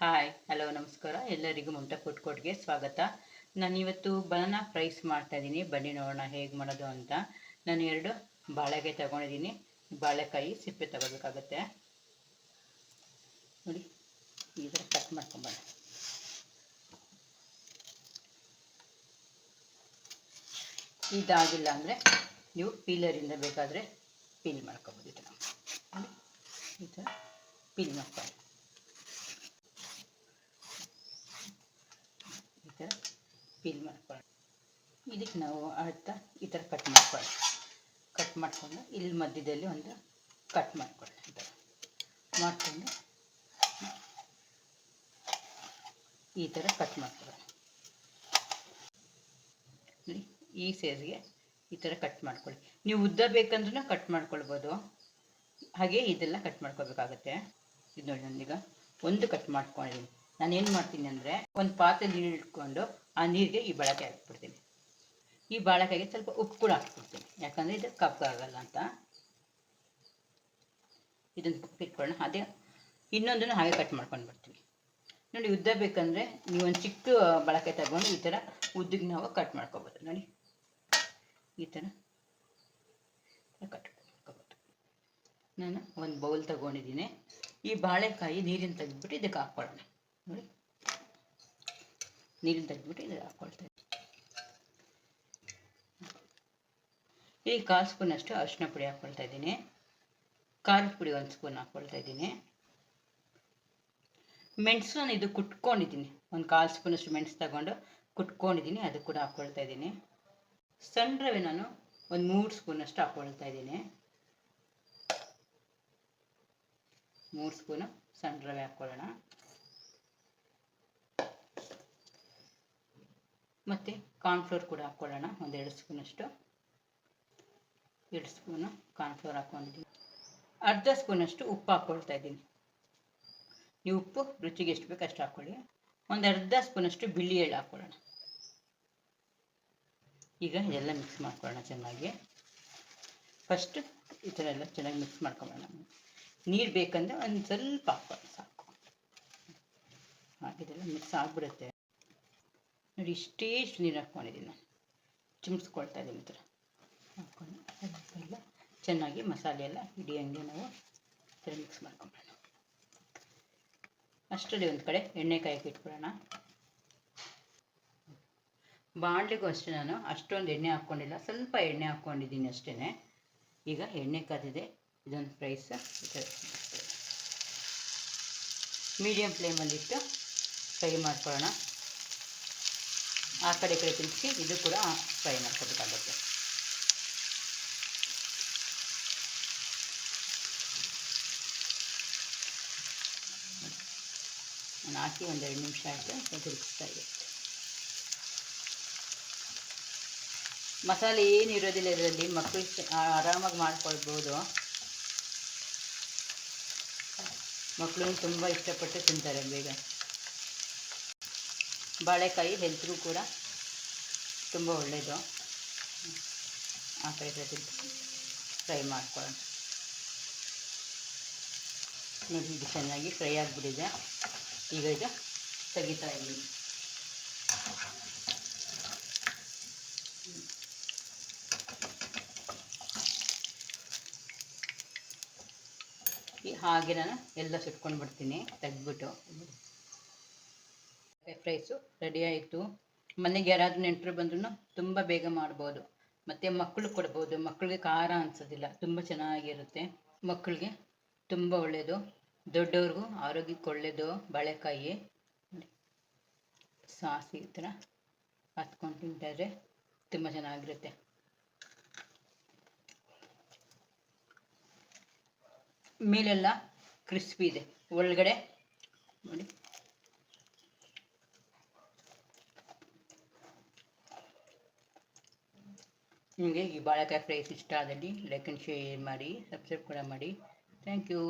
Hi, hello, ನಮಸ್ಕಾರ. ಎಲ್ಲರಿಗೂ Mamata food ಕೋರ್ಟ್ಗೆ ಸ್ವಾಗತ. ನಾನಿವತ್ತು ಬನಾನಾ ಫ್ರೈಸ್ ಮಾಡ್ತಾ ಇದ್ದೀನಿ. ಬನ್ನಿ ನೋಡೋಣ ಹೇಗೆ ಮಾಡೋದು ಅಂತ. ನಾನು ಎರಡು ಬಾಳೆಕಾಯಿ ತಗೊಂಡಿದ್ದೀನಿ. ಬಾಳೆಕಾಯಿ ಸಿಪ್ಪೆ ತಗೋಬೇಕಾಗತ್ತೆ. ನೋಡಿ, ಈ ಥರ ಕಟ್ ಮಾಡ್ಕೊಂಬೋಣ ಇದಾಗಿಲ್ಲ ಅಂದರೆ ನೀವು ಪೀಲರಿಂದ ಬೇಕಾದರೆ ಪೀಲ್ ಮಾಡ್ಕೊಬೋದು ಈ ಥರ. ಈ ಥರ ಪೀಲ್ ಮಾಡ್ಕೊಳ್ಳಿ. ಥರ ಪೀಲ್ ಮಾಡ್ಕೊಳ್ಳೋಣ. ಇದಕ್ಕೆ ನಾವು ಅರ್ಥ ಈ ಥರ ಕಟ್ ಮಾಡ್ಕೊಳ್ಳಿ ಕಟ್ ಮಾಡಿಕೊಂಡು ಇಲ್ಲಿ ಮಧ್ಯದಲ್ಲಿ ಒಂದು ಕಟ್ ಮಾಡ್ಕೊಳ್ಳಿ ಈ ಥರ. ಮಾಡಿಕೊಂಡು, ಈ ಥರ ಕಟ್ ಮಾಡ್ಕೊಳ್ಳಿ ಈ ಸೈಜ್ಗೆ ಈ ಥರ ಕಟ್ ಮಾಡ್ಕೊಳ್ಳಿ. ನೀವು ಉದ್ದ ಬೇಕಂದ್ರೂ ಕಟ್ ಮಾಡ್ಕೊಳ್ಬೋದು. ಹಾಗೆ ಇದೆಲ್ಲ ಕಟ್ ಮಾಡ್ಕೋಬೇಕಾಗತ್ತೆ ಇದು ನೋಡಿ ನಾನೀಗ ಒಂದು ಕಟ್ ಮಾಡ್ಕೊಂಡಿದ್ದೀನಿ. ನಾನು ಏನು ಮಾಡ್ತೀನಿ ಅಂದರೆ ಒಂದು ಪಾತ್ರೆ ನೀರು ಇಟ್ಕೊಂಡು ಆ ನೀರಿಗೆ ಈ ಬಾಳೆಕಾಯಿ ಹಾಕ್ಬಿಡ್ತೀನಿ. ಈ ಬಾಳೆಕಾಯಿಗೆ ಸ್ವಲ್ಪ ಉಪ್ಪು ಕೂಡ ಹಾಕ್ಬಿಡ್ತೀನಿ. ಯಾಕಂದರೆ ಇದು ಕಪ್ಪಾಗಲ್ಲ ಅಂತ. ಇದನ್ನು ಇಟ್ಕೊಳ್ಳೋಣ. ಅದೇ ಇನ್ನೊಂದನ್ನು ಹಾಗೆ ಕಟ್ ಮಾಡ್ಕೊಂಡು ಬರ್ತೀವಿ ನೋಡಿ ಉದ್ದ ಬೇಕಂದರೆ ನೀವು ಒಂದು ಚಿಕ್ಕ ಬಾಳೆಕಾಯಿ ತಗೊಂಡು ಈ ಥರ ಉದ್ದಿಗೆ ನಾವು ಕಟ್ ಮಾಡ್ಕೊಬೋದು. ನೋಡಿ. ಈ ಥರ ಕಟ್ ನಾನು ಒಂದು ಬೌಲ್ ತಗೊಂಡಿದ್ದೀನಿ. ಈ ಬಾಳೆಕಾಯಿ ನೀರಿನ ತೆಗೆದ್ಬಿಟ್ಟು ಇದಕ್ಕೆ ಹಾಕ್ಕೊಳ್ಳೋಣ. ನೀರಿನ ತೆಗೆದ್ಬಿಟ್ಟು ಇದು ಇದ್ದೀನಿ ಈ ಕಾಲು ಸ್ಪೂನಷ್ಟು ಅರಿಶಿನ ಪುಡಿ ಹಾಕ್ಕೊಳ್ತಾ ಇದ್ದೀನಿ. ಖಾರದ ಪುಡಿ ಒಂದು ಸ್ಪೂನ್ ಹಾಕ್ಕೊಳ್ತಾ ಇದ್ದೀನಿ. ಮೆಣಸು ಇದು ಕುಟ್ಕೊಂಡಿದ್ದೀನಿ. ಒಂದು ಕಾಲು ಸ್ಪೂನಷ್ಟು ಮೆಣಸು ತಗೊಂಡು ಕುಟ್ಕೊಂಡಿದ್ದೀನಿ, ಅದು ಕೂಡ ಹಾಕ್ಕೊಳ್ತಾ ಇದ್ದೀನಿ. ಸಣ್ಣ ನಾನು ಒಂದು ಮೂರು ಸ್ಪೂನಷ್ಟು ಹಾಕ್ಕೊಳ್ತಾ ಇದ್ದೀನಿ. ಮೂರು ಸ್ಪೂನು ಸಣ್ಣ ರವೆ ಹಾಕ್ಕೊಳ್ಳೋಣ ಮತ್ತು ಕಾರ್ನ್ಫ್ಲೋರ್ ಕೂಡ ಹಾಕ್ಕೊಳ್ಳೋಣ. ಒಂದೆರಡು ಸ್ಪೂನಷ್ಟು ಎರಡು ಸ್ಪೂನು ಕಾರ್ನ್ಫ್ಲೋರ್ ಹಾಕ್ಕೊಂಡಿದ್ದೀನಿ. ಅರ್ಧ ಸ್ಪೂನಷ್ಟು ಉಪ್ಪು ಹಾಕ್ಕೊಳ್ತಾ ಇದ್ದೀನಿ. ನೀವು ಉಪ್ಪು ರುಚಿಗೆ ಎಷ್ಟು ಬೇಕು ಅಷ್ಟು ಹಾಕ್ಕೊಳ್ಳಿ. ಒಂದು ಅರ್ಧ ಸ್ಪೂನಷ್ಟು ಬಿಳಿ ಎಳ್ಳು ಹಾಕ್ಕೊಳ್ಳೋಣ. ಈಗ ಎಲ್ಲ ಮಿಕ್ಸ್ ಮಾಡ್ಕೊಳ್ಳೋಣ ಚೆನ್ನಾಗಿ. ಫಸ್ಟ್ ಈ ಥರ ಎಲ್ಲ ಚೆನ್ನಾಗಿ ಮಿಕ್ಸ್ ಮಾಡ್ಕೊಳ್ಳೋಣ. ನೀರು ಬೇಕಂದ್ರೆ ಒಂದು ಸ್ವಲ್ಪ ಹಾಕ್ಕೊಳ್ಳೋಣ, ಸಾಕು. ಹಾಗಿದೆಲ್ಲ ಮಿಕ್ಸ್ ಆಗಿಬಿಡುತ್ತೆ. ನೋಡಿ ಇಷ್ಟೇ ನೀರು ಹಾಕ್ಕೊಂಡಿದ್ದೀನಿ ನಾನು. ಚಿಮ್ಸ್ಕೊಳ್ತಾ ಇದ್ದೀನಿ ಥರ. ಹಾಕ್ಕೊಂಡು ಎಲ್ಲ ಚೆನ್ನಾಗಿ ಮಸಾಲೆ ಎಲ್ಲ ಹಿಡಿಯಂಗೆ ನಾವು ಮಿಕ್ಸ್ ಮಾಡ್ಕೊಂಬಿಡೋಣ. ಅಷ್ಟರಲ್ಲಿ ಒಂದು ಕಡೆ ಎಣ್ಣೆ ಕಾಯಕ್ಕೆ ಇಟ್ಕೊಳ್ಳೋಣ ಬಾಣಲಿಗೂ ಅಷ್ಟೇ ನಾನು, ಅಷ್ಟೊಂದು ಎಣ್ಣೆ ಹಾಕ್ಕೊಂಡಿಲ್ಲ, ಸ್ವಲ್ಪ ಎಣ್ಣೆ ಹಾಕ್ಕೊಂಡಿದ್ದೀನಿ ಅಷ್ಟೇ ಈಗ ಎಣ್ಣೆ ಕಾದಿದೆ, ಇದೊಂದು ಪ್ರೈಸ್ ಮೀಡಿಯಮ್ ಫ್ಲೇಮಲ್ಲಿಟ್ಟು ಫ್ರೈ ಮಾಡ್ಕೊಳ್ಳೋಣ. ಆ ಕಡೆ ಕಡೆ ತಿರುಗಿಸಿ ಇದು ಕೂಡ ಫ್ರೈ ಮಾಡ್ಕೋಬೇಕಾಗುತ್ತೆ. ನಾನು ಹಾಕಿ ಒಂದೆರಡು ನಿಮಿಷ ಆಯಿತು ತಿರುಗಿಸ್ತಾ ಇದೆ ಮಸಾಲೆ ಏನು ಇರೋದಿಲ್ಲ ಇದರಲ್ಲಿ ಮಕ್ಕಳು ಆರಾಮಾಗಿ ಮಾಡ್ಕೊಳ್ಬೋದು. ಮಕ್ಕಳು ತುಂಬ ಇಷ್ಟಪಟ್ಟು ತಿಂತಾರೆ, ಬೇಗ. ಬಾಳೆಕಾಯಿ ಹೆಲ್ತ್ಗೂ ಕೂಡ ತುಂಬ ಒಳ್ಳೆಯದು ಆ ಕಡೆ ಫ್ರೈ ಮಾಡ್ಕೊಳ್ಳೋಣ. ನೋಡಿ, ಇದು ಚೆನ್ನಾಗಿ ಫ್ರೈ ಆಗಿಬಿಟ್ಟಿದೆ. ಈಗ ಇದು ತೆಗಿತಾ ಇದ್ದೀನಿ. ಹಾಗೆ ನಾನು ಎಲ್ಲ ಸುಟ್ಕೊಂಡು ಬಿಡ್ತೀನಿ ತೆಗೆದ್ಬಿಟ್ಟು. ಫ್ರೈಸು ರೆಡಿ ಆಯಿತು. ಮನೆಗೆ ಯಾರಾದರೂ ನೆಂಟರು ಬಂದ್ರೂ ತುಂಬ ಬೇಗ ಮಾಡ್ಬೋದು. ಮತ್ತು ಮಕ್ಕಳು ಕೊಡ್ಬೋದು. ಮಕ್ಕಳಿಗೆ ಖಾರ ಅನಿಸೋದಿಲ್ಲ. ತುಂಬ ಚೆನ್ನಾಗಿರುತ್ತೆ. ಮಕ್ಕಳಿಗೆ ತುಂಬ ಒಳ್ಳೆಯದು ದೊಡ್ಡವ್ರಿಗೂ ಆರೋಗ್ಯಕ್ಕೆ ಒಳ್ಳೆಯದು ಬಾಳೆಕಾಯಿ, ಸಾಸಿ ಈ ಥರ ಹತ್ಕೊಂಡು ತಿಂತಾಯಿದ್ರೆ ತುಂಬ ಚೆನ್ನಾಗಿರುತ್ತೆ. ಮೇಲೆಲ್ಲ ಕ್ರಿಸ್ಪಿ ಇದೆ. ಒಳಗಡೆ ನೋಡಿ. ನಿಮಗೆ ಈ ಬಾಳೆಕಾಯಿ ಫ್ರೈಸ್ ಇಷ್ಟ ಆದಲ್ಲಿ ಲೈಕ್ ಆ್ಯಂಡ್ ಶೇರ್ ಮಾಡಿ ಸಬ್ಸ್ಕ್ರೈಬ್ ಕೂಡ ಮಾಡಿ. Thank you